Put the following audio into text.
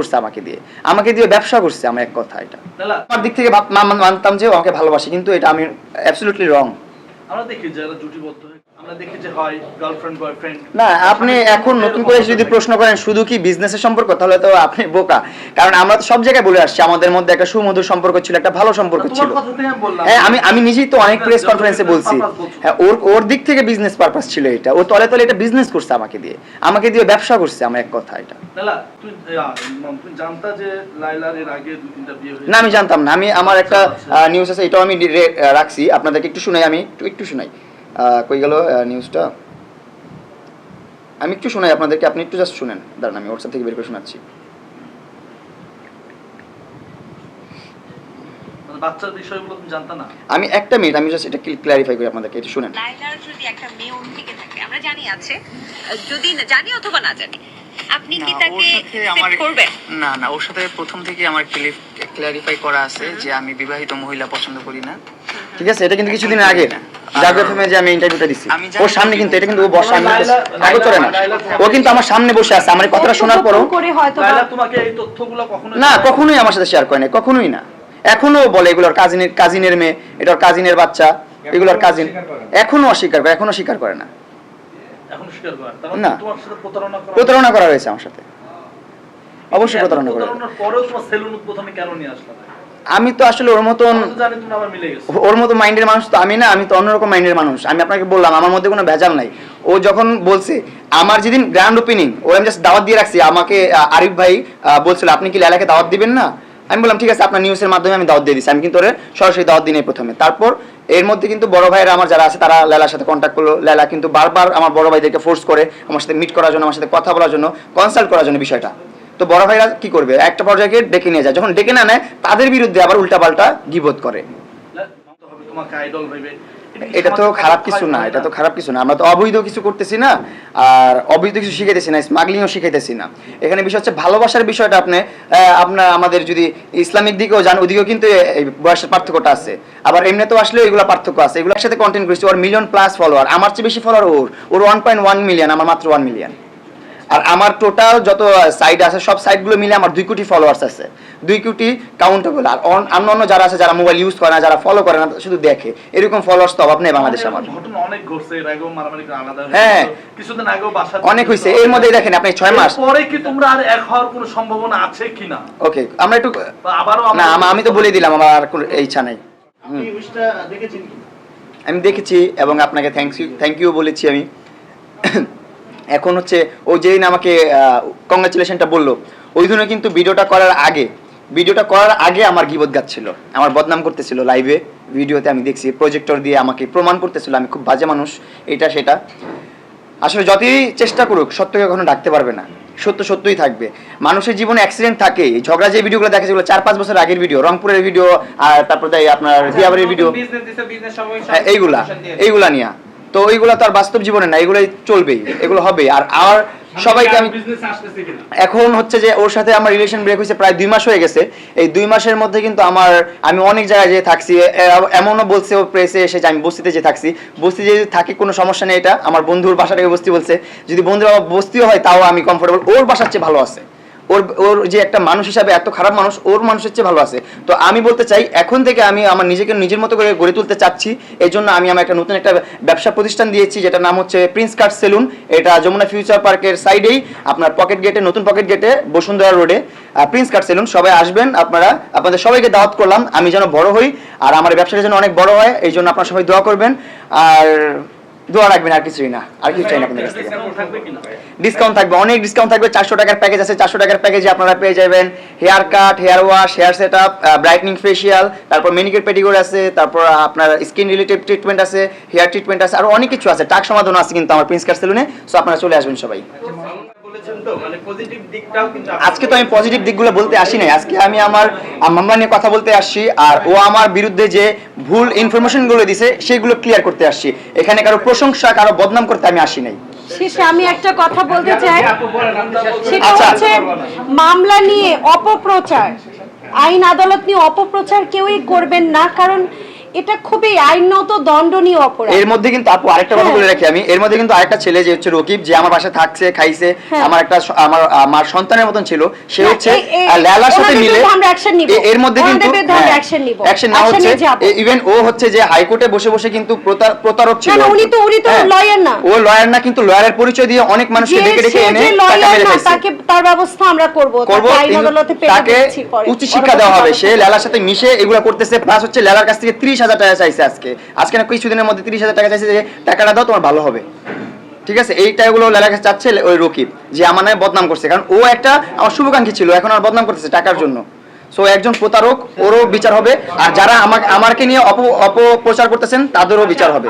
করছে আমাকে দিয়ে। আমাকে দিয়ে ব্যবসা করছে আমার এক কথা এটা। আমার দিক থেকে মানতাম যে আমাকে ভালোবাসে, কিন্তু এটা আমি অ্যাবসলিউটলি রং আমরা দেখি যারা জুটিবদ্ধ না আপনি এখন নতুন করে যদি প্রশ্ন করেন শুধু কি বিজনেসের সম্পর্ক? তাহলে তো আপনি বোকা। কারণ আমরা তো সব জায়গায় বলে আসছি আমাদের মধ্যে একটা সুমধুর সম্পর্ক ছিল একটা ভালো সম্পর্ক ছিল। আমি হ্যাঁ আমি আমি নিজেই তো অনেক প্রেস কনফারেন্সে বলছি। হ্যাঁ ওর ওর দিক থেকে বিজনেস পারপাস ছিল এটা। ও তলে তলে এটা বিজনেস করছে আমাকে দিয়ে। আমাকে দিয়ে ব্যবসা করছে আমার এক কথা এটা। না আমি জানতাম না। আমি আমার একটা নিউজ আছে এটাও আমি রাখছি। আপনাদেরকে একটু শুনাই আমি একটু শুনাই। কই গেল নিউজটা আমি একটু শোনাই আপনাদেরকে আপনি একটু জাস্ট শুনেন। দাঁড়ান আমি হোয়াটসঅ্যাপ থেকে বের করে শোনাচ্ছি। মানে বাচ্চার বিষয়গুলো তুমি জানতা না? আমি একটা মিনিট আমি জাস্ট এটা ক্লারিফাই করি আপনাদেরকে এটা শুনেন। লাইলার যদি একটা মেয়ে অন্য দিকে থাকে আমরা জানি আছে যদি না- জানি অথবা না জানি আপনি কি তাকে ওর সাথে আমার করবেন? না না ওর সাথে প্রথম থেকে আমার ক্লিয়ারিফাই করা আছে যে আমি বিবাহিত মহিলা পছন্দ করি না। ঠিক আছে এটা কিন্তু কিছুদিন আগে। যে আমি ইন্টারভিউটা দিছি। ওর সামনে কিন্তু এটা কিন্তু ও বসা আমি আগে চলে না। ও কিন্তু আমার সামনে বসে আছে আমার কথাটা শোনার পরও না কখনোই আমার সাথে শেয়ার করে না কখনোই না। এখনও বলে এগুলোর কাজিনের কাজিনের মেয়ে এটার কাজিনের বাচ্চা এগুলোর কাজিন এখনও অস্বীকার করে এখনও স্বীকার করে না। এখন স্বীকার কর তার মানে না। প্রতারণা করা প্রতারণা হয়েছে আমার সাথে। অবশ্যই প্রতারণা করে আমি তো আসলে ওর মতন ওর মতো মাইন্ডের মানুষ তো আমি না আমি তো অন্যরকম মাইন্ডের মানুষ। আমি আপনাকে বললাম আমার মধ্যে কোনো ভেজাল নাই। ও যখন বলছে আমার যেদিন গ্র্যান্ড ওপেনিং ওর আমি জাস্ট দাওয়াত দিয়ে রাখছি। আমাকে আরিফ ভাই বলছিল আপনি কি লালাকে দাওয়াত দিবেন না? আমি বললাম ঠিক আছে আপনার নিউজের মাধ্যমে আমি দাওয়াত দিয়ে দিচ্ছি আমি কিন্তু ওরে সরাসরি দাওয়াত দিই নাই প্রথমে। তারপর এর মধ্যে কিন্তু বড় ভাইয়েরা আমার যারা আছে তারা লেলার সাথে কন্ট্যাক্ট করল। লেলা কিন্তু বারবার আমার বড় ভাইদেরকে ফোর্স করে আমার সাথে মিট করার জন্য আমার সাথে কথা বলার জন্য কনসাল্ট করার জন্য বিষয়টা। তো বড় ভাইরা কি করবে? একটা পর্যায়ে ডেকে নিয়ে যায়। যখন ডেকে না নেয়, তাদের বিরুদ্ধে আবার উল্টাপাল্টা গিবোধ করে। এটা তো খারাপ কিছু না, এটা তো খারাপ কিছু না। আমরা তো অবৈধ কিছু করতেছি না, আর অবৈধ কিছু শিখাইতেছি না, স্মাগলিংও শিখাইতেছি না। এখানে বিষয় হচ্ছে ভালোবাসার বিষয়টা আপনি আপনার, আমাদের যদি ইসলামিক দিকেও যান, ওদিকেও কিন্তু এই বয়সের পার্থক্যটা আছে। আবার এমনিতেও আসলে এগুলো পার্থক্য আছে। এগুলোর সাথে কন্টেন্ট করেছি ওর মিলিয়ন প্লাস ফলোয়ার আমার চেয়ে বেশি ফলোয়ার ওর। ওর ওয়ান পয়েন্ট ওয়ান মিলিয়ন আমার মাত্র ওয়ান মিলিয়ন আর আমার টোটাল যত সাইট আছে সব সাইটগুলো মিলে আমার দুই কোটি ফলোয়ার্স আছে। দুই কোটি কাউন্টেবল আর অন- অন্য অন্য যারা আছে যারা মোবাইল ইউজ করে না যারা ফলো করে না শুধু দেখে। এরকম ফলোয়ার্স তো অভাব নেই বাংলাদেশে আমার। হয়ে হ্যাঁ। কিছুদিন আগেও বাসা অনেক হয়েছে। এর মধ্যে দেখেন আপনি ছয় মাস। পরে কি তোমরা আর এক হওয়ার কোনো সম্ভাবনা আছে কিনা? ওকে আমরা একটু আবারও না আমা- আমি তো বলে দিলাম আমার আর কোনো ইচ্ছা নাই। আপনি এই দেখেছেন কি? আমি দেখেছি এবং আপনাকে থ্যাংক ইউ থ্যাংক ইউ বলেছি আমি। এখন হচ্ছে ও যেদিন আমাকে কংগ্রাচুলেশনটা বলল ওই দিনে কিন্তু ভিডিওটা করার আগে ভিডিওটা করার আগে আমার গিবত গাচ্ছিল। আমার বদনাম করতেছিল লাইভে ভিডিওতে আমি দেখছি প্রজেক্টর দিয়ে আমাকে প্রমাণ করতেছিল আমি খুব বাজে মানুষ এটা সেটা। আসলে যতই চেষ্টা করুক সত্যকে কখনো ডাকতে পারবে না। সত্য সত্যই থাকবে। মানুষের জীবনে অ্যাক্সিডেন্ট থাকে। ঝগড়া যে ভিডিওগুলো দেখা যেগুলো চার পাঁচ বছর আগের ভিডিও রংপুরের ভিডিও আর তারপর আপনার দিয়াবাড়ির ভিডিও হ্যাঁ, এইগুলা এইগুলা নিয়ে। তো ওইগুলা তো আর বাস্তব জীবনে না এগুলোই চলবেই এগুলো হবে আর আর সবাইকে আমি এখন হচ্ছে যে ওর সাথে আমার রিলেশন ব্রেক হয়েছে প্রায় দুই মাস হয়ে গেছে। এই দুই মাসের মধ্যে কিন্তু আমার আমি অনেক জায়গায় যেয়ে থাকছি এমনও বলছে ও প্রেসে এসে যে আমি বস্তিতে যে থাকছি। বস্তি যে থাকি কোনো সমস্যা নেই এটা আমার বন্ধুর বাসাটাকে বস্তি বলছে যদি বন্ধুর বস্তিও হয় তাও আমি কমফোর্টেবল ওর বাসার চেয়ে ভালো আছে। ওর ওর যে একটা মানুষ হিসাবে এত খারাপ মানুষ, ওর মানুষের চেয়ে ভালো আছে। তো আমি বলতে চাই, এখন থেকে আমি আমার নিজেকে নিজের মতো করে গড়ে তুলতে চাচ্ছি। এই জন্য আমি আমার একটা নতুন একটা ব্যবসা প্রতিষ্ঠান দিয়েছি যেটা নাম হচ্ছে প্রিন্স কার্ড সেলুন এটা যমুনা ফিউচার পার্কের সাইডেই, আপনার পকেট গেটে, নতুন পকেট গেটে, বসুন্ধরা রোডে। প্রিন্স কার্ড সেলুন সবাই আসবেন, আপনারা, আপনাদের সবাইকে দাওয়াত করলাম। আমি যেন বড় হই, আর আমার ব্যবসাটা যেন অনেক বড় হয় এই জন্য আপনারা সবাই দোয়া করবেন। আর দোয়া রাখবেন, আর কিছুই না। আর কিছু চাই না ডিসকাউন্ট থাকবে, অনেক ডিসকাউন্ট থাকবে, চারশো টাকার প্যাকেজ আছে, চারশো টাকার প্যাকেজে আপনারা পেয়ে যাবেন। Hair cut hair wash hair set up brightening facial তারপর মেনিকেট পেডিগোর আছে, তারপর আপনার স্কিন রিলেটেড ট্রিটমেন্ট আছে হেয়ার ট্রিটমেন্ট আছে, আর অনেক কিছু আছে। টাক সমাধান আছে কিন্তু আমার প্রিন্স কার সেলুনে সো আপনারা চলে আসবেন সবাই। বলেছেন তো মানে পজিটিভ দিকটাও কিন্তু আজকে তো আমি পজিটিভ দিকগুলো বলতে আসি নাই। আজকে আমি আমার মাম্মা নিয়ে কথা বলতে আসছি আর ও আমার বিরুদ্ধে যে ভুল ইনফরমেশনগুলো দিছে সেগুলো ক্লিয়ার করতে আসছি। এখানে কারও প্রশংসা কারও বদনাম করতে আমি আসি নাই। শেষে আমি একটা কথা বলতে চাই। সেটা আচ্ছা। হচ্ছে মামলা নিয়ে অপপ্রচার। আইন আদালত নিয়ে অপপ্রচার কেউই করবেন না কারণ এটা খুবই আইনত দণ্ডনীয় অপরাধ এর মধ্যে কিন্তু আপু আরেকটা কথা হ্যাঁ। বলে রাখি আমি এর মধ্যে কিন্তু আরেকটা ছেলে যে হচ্ছে রকিব যে আমার বাসায় থাকছে খাইছে হ্যাঁ। আমার একটা আমার আমার সন্তানের মতন ছিল সে হচ্ছে এ- আহ, লেলার সাথে মিলে আমরা action নিব। এর মধ্যে কিন্তু action নিব। অ্যাকশন না হচ্ছে ইভেন ও হচ্ছে যে হাইকোর্টে বসে বসে কিন্তু প্রতারক ছিল না, উনি তো- উনি তো হ্যাঁ। lawyer না। ও লয়ার না কিন্তু লয়ারের পরিচয় দিয়ে অনেক মানুষকে ডেকে ডেকে এনে টাকা মেরে খাইছে তাকে তার ব্যবস্থা আমরা করব তাকে। উচিত শিক্ষা দেওয়া হবে সে লেলার সাথে মিশে এগুলা করতেছে প্লাস হচ্ছে লেলার কাছ থেকে ত্রিশ হাজার টাকা চাইছে আজকে। আজকে না কিছুদিনের মধ্যে তিরিশ হাজার টাকা চাইছে যে, টাকাটা দাও, তোমার ভালো হবে। ঠিক আছে? এই টাকাগুলো লেলার কাছে চাচ্ছে ওই রকিব, যে আমার নামে বদনাম করছে। কারণ ও একটা আমার শুভাকাঙ্ক্ষী ছিল, এখন আর বদনাম করতেছে টাকার জন্য। সো একজন প্রতারক, ওরও বিচার হবে। আর যারা আমাকে আমাকে নিয়ে অপ অপপ্রচার করতেছেন, তাদেরও বিচার হবে।